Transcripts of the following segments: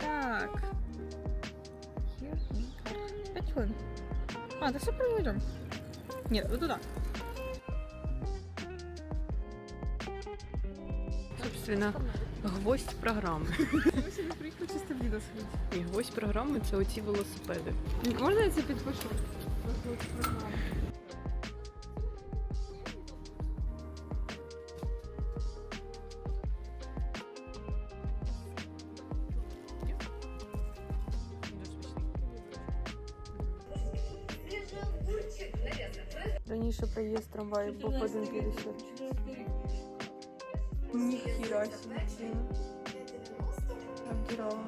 Так. Пять. А, да все проведем. Нет, вот туда. Собственно, гвоздь чисто видос І гвоздь програми це оці велосипеди. Можно я тебе підпишу? Раніше проїзд трамваю був 1,50. Ніхіра собі. Обдирала.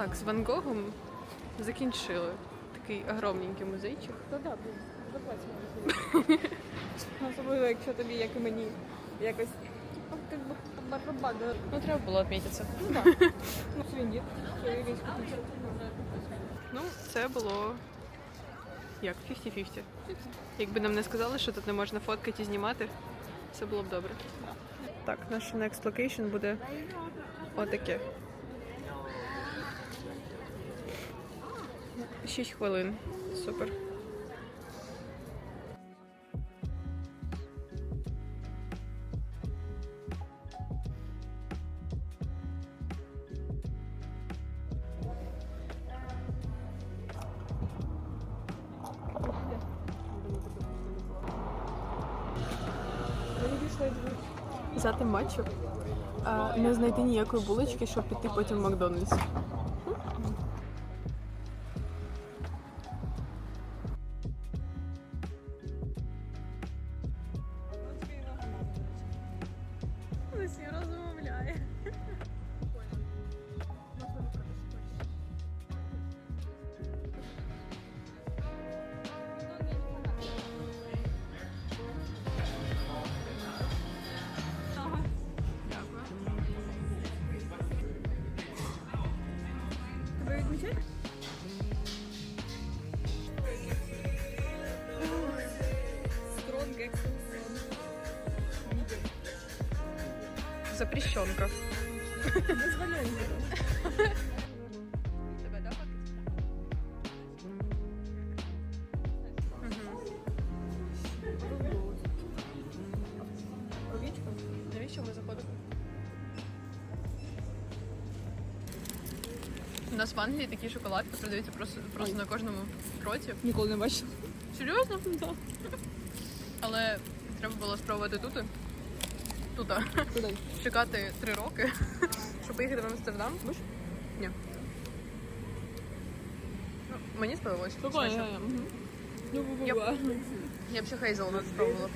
Так, з Ван Гогом закінчили. Такий огромненький музейчик. Та да, блін, заплатимо. Особливо, якщо тобі, як і мені, якось ти барабан. Ну, треба було відмітитися. Ну так. Ну, свині. Ну, це було як 50-50. Якби нам не сказали, що тут не можна фоткати і знімати, все було б добре. Так, наш next location буде отаке. 6 хвилин. Супер. Взяти матчу, а не знайти ніякої булочки, щоб піти потім в Макдональдс. Запрещенка. Дозволяємо. Тебе, да, Овічка? Навіщо ми заходимо? У нас в Англії такі шоколадки продаються просто, просто на кожному кроці. Ніколи не бачила. Серйозно? Так. Але треба було спробувати тут. Тут. Куди? Чекати три роки, щоб поїхати в Амстердам. Будеш? Ні. Ну, мені сподобалось. Смачно. Ну, Я б-. Я б ще хейзелнут спробувала.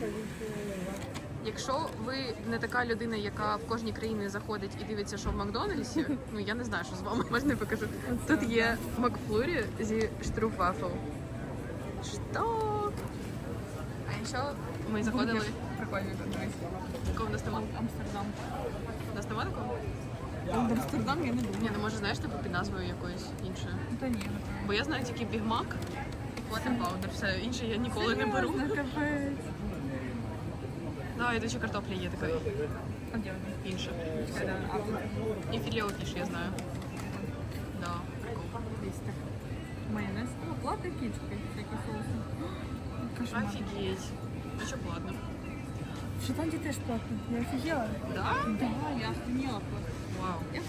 Якщо ви не така людина, яка в кожній країні заходить і дивиться, що в Макдональдсі, ну я не знаю, що з вами можна я покажу. Тут є Макфлурі зі штруфвафл. Що? А ще ми заходили. Прикольно, дивись. Такого в нас нема. Амстердам. У нас нема такого? Амстердам я не думаю. Ні, ну може знаєш типу під назвою якоюсь іншою. Та ні. Бо я знаю тільки Big Mac і Quarter Pounder. Все інше я ніколи не беру. капець. Да, і ще картопля є така А де вони? інша. І філе фіш я знаю. Да, прикол. Майонез. О, плати кічки, всякі соуси. Офігеть. А що платно? В Шотландії теж платно. Я офігела. Да? Да, я охренела просто. Вау.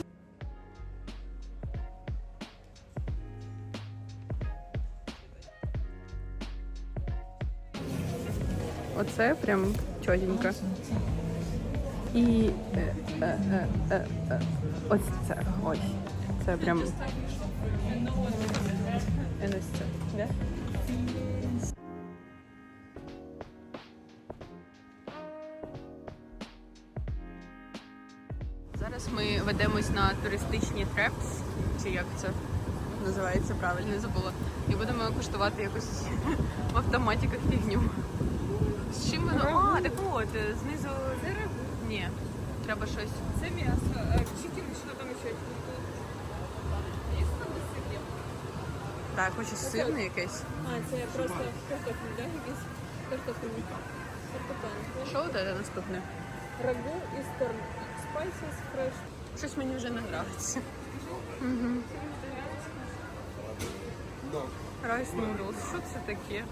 Оце прям чотенько. І е, е, е, е, е, ось це. Ось. Це прям. Зараз ми ведемось на туристичні трепс, чи як це називається правильно, забула. І будемо куштувати якусь в автоматиках фігню. З чим воно? А, так от, е, знизу. Ні, треба щось. Це м'ясо. Чикен, що там ще? Так, хочу сирне якесь. А, це просто картофель, да? Якийсь картофель. Картофель. Що це наступне? Рагу із Spices fresh. Щось мені вже не подобається. Райс нудлс. Що це таке?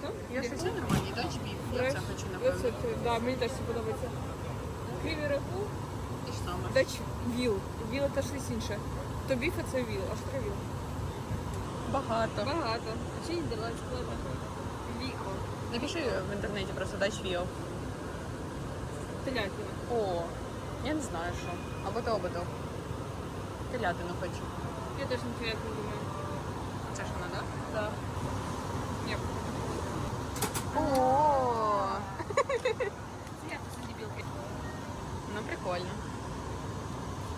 Що? Я щось нормальні, да, біф? Я це хочу, напевно. Да, мені теж це подобається. Кріві рагу, І що саме? дач віл. Віл це щось інше. То біф це віл, а що віл? Багато. Багато. Чи нідерландська ладно? Віко. Напиши в інтернеті просто дач віо. Телятина. О, я не знаю що. Або то, або то. Телятину хочу. Я теж не телятину думаю. Це ж вона, так? Да. Ні. О, ну прикольно.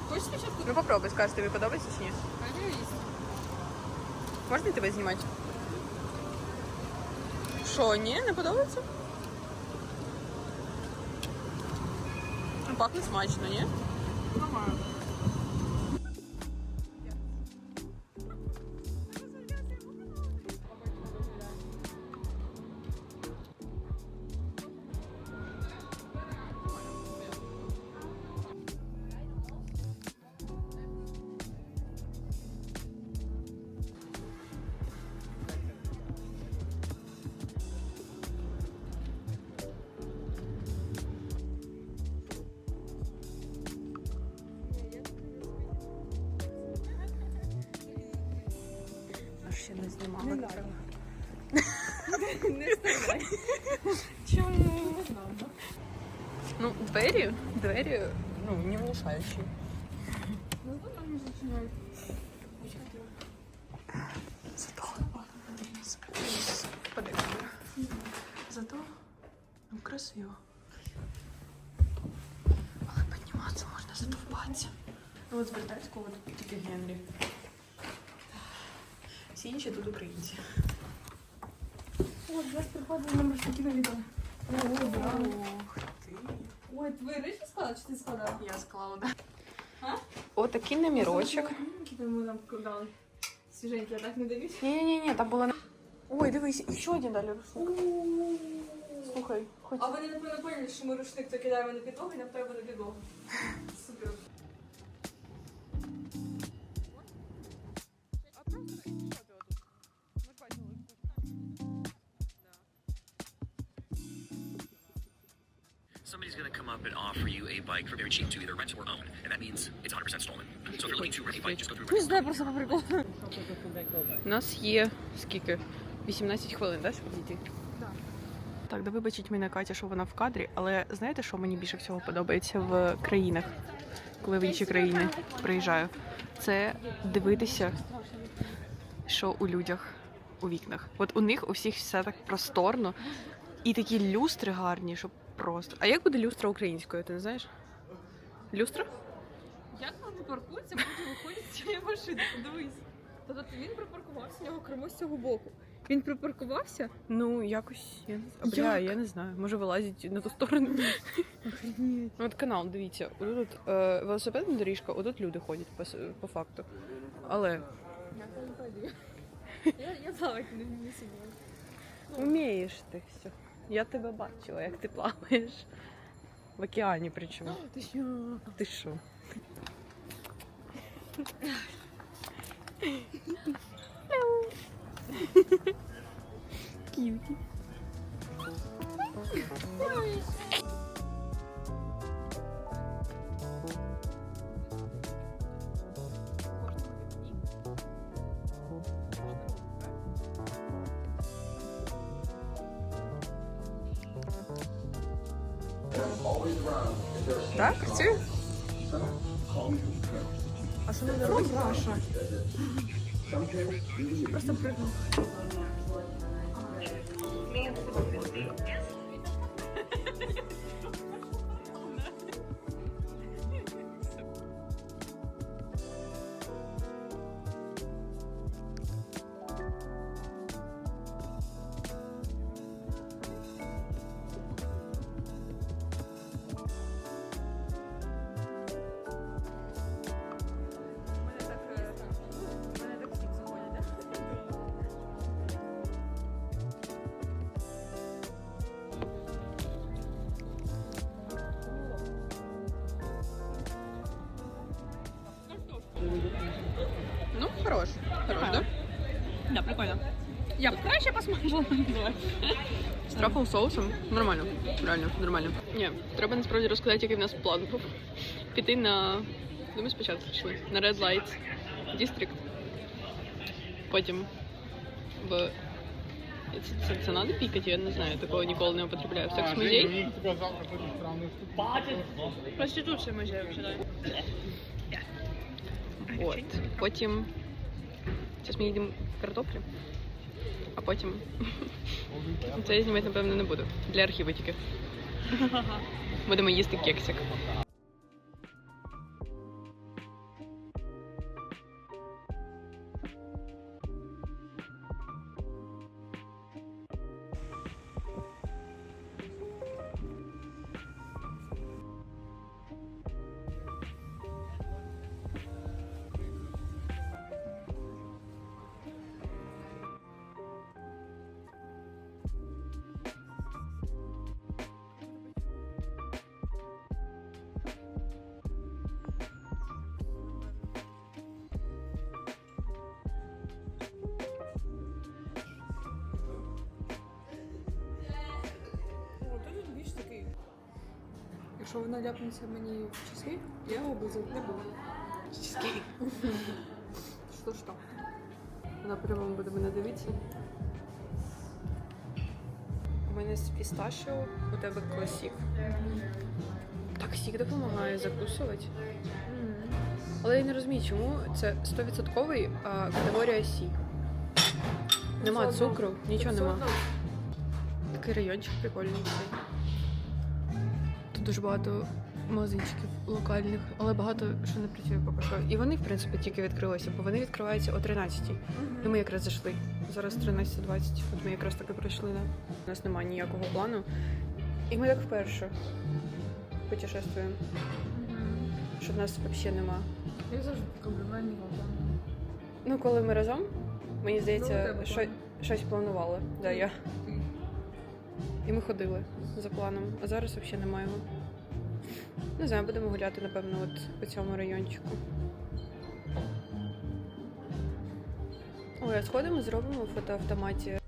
Хочеш спочатку? Ну попробуй, скажеш, тобі подобається чи ні? Можна тебе знімати? Що, ні, не подобається? Пахне смачно, ні? Нормально. Ще не знімала. Не треба. Не вставай. Чому? Ну, двері, двері, ну, не влушаючі. Ну. Зато. Зато ну, красиво. Але підніматися можна задовбатися. Ну от з британського тільки Генрі. Всі інші тут українці. О, зараз приходить номер такі на відео. Ох ти. Ой, твої речі склала чи ти складала? Я склала, да. А? Отакий намірочок. Які ми нам кладали? Свіженькі, я так не дивлюсь. Ні-ні-ні, там була... Ой, дивись, ще один далі рушник. Слухай, хоч... А вони напевно поняли, що ми рушник то кидаємо на підлогу і нам треба на підлогу. Супер. Somebody's going to come up and offer you a bike for very cheap to either rent or own, and that means it's 100% stolen. So if you're looking to rent a bike, just go through Не знаю, просто по приколу. У нас є скільки? 18 хвилин, да, щоб дійти? Так. Так, да вибачить мене Катя, що вона в кадрі, але знаєте, що мені більше всього подобається в країнах, коли в інші країни приїжджаю? Це дивитися, що у людях у вікнах. От у них у всіх все так просторно, і такі люстри гарні, щоб просто. А як буде люстра українською, ти не знаєш? Люстра? Як вони паркуються, потім виходять з цієї машини, подивись. Тобто він припаркувався, у нього кермо з цього боку. Він припаркувався? Ну, якось я не знаю. Бля, Як? я не знаю. Може вилазить на ту сторону. Охренеть. От канал, дивіться, тут е, велосипедна доріжка, отут люди ходять по, с- по факту. Але Я там не пойду. Я, я плавати не сьогодні. вмієш ти все. Я тебе бачила, як ти плаваєш. В океані причому. Ти що? Ти що? 네. Ну, хорош. Хорош, да? Да, прикольно. Я б краще посмажила. З трафл соусом. Нормально. Реально, нормально. Ні, треба насправді розказати, який в нас план був. Піти на. Ну, ми спочатку пішли. На Red Light District. Потім в. Це, це, це надо пікати, я не знаю, такого ніколи не употребляю. В секс музей. Проституція музею вчора. От. Потім. Зараз ми їдемо картоплю, а потім. Це я знімати, напевно, не буду. Для архіву тільки. Будемо їсти кексик. Якщо вона ляпнеться мені в часи, я його облизати не буду. Чизкейк. Що ж там? Вона прямо буде мене дивитися. У мене з пісташіо, у тебе класік. Так, сік допомагає закусувати. Але я не розумію, чому це 100% а, категорія Сі. Нема цукру, нічого нема. Такий райончик прикольний. Дуже багато магазинчиків локальних, але багато що не працює поки що. І вони, в принципі, тільки відкрилися, бо вони відкриваються о 13-й. І ми якраз зайшли. Зараз 13.20. От ми якраз таки пройшли. Да? У нас немає ніякого плану. І ми так вперше путешествуємо, що в нас взагалі нема. Я завжди комплімент не Ну, коли ми разом, мені Ну, здається, тебе що, щось планували. Да, я. І ми ходили за планом, а зараз взагалі немає його. Не знаю, будемо гуляти, напевно, от по цьому райончику. Ой, а сходимо, зробимо в фотоавтоматі.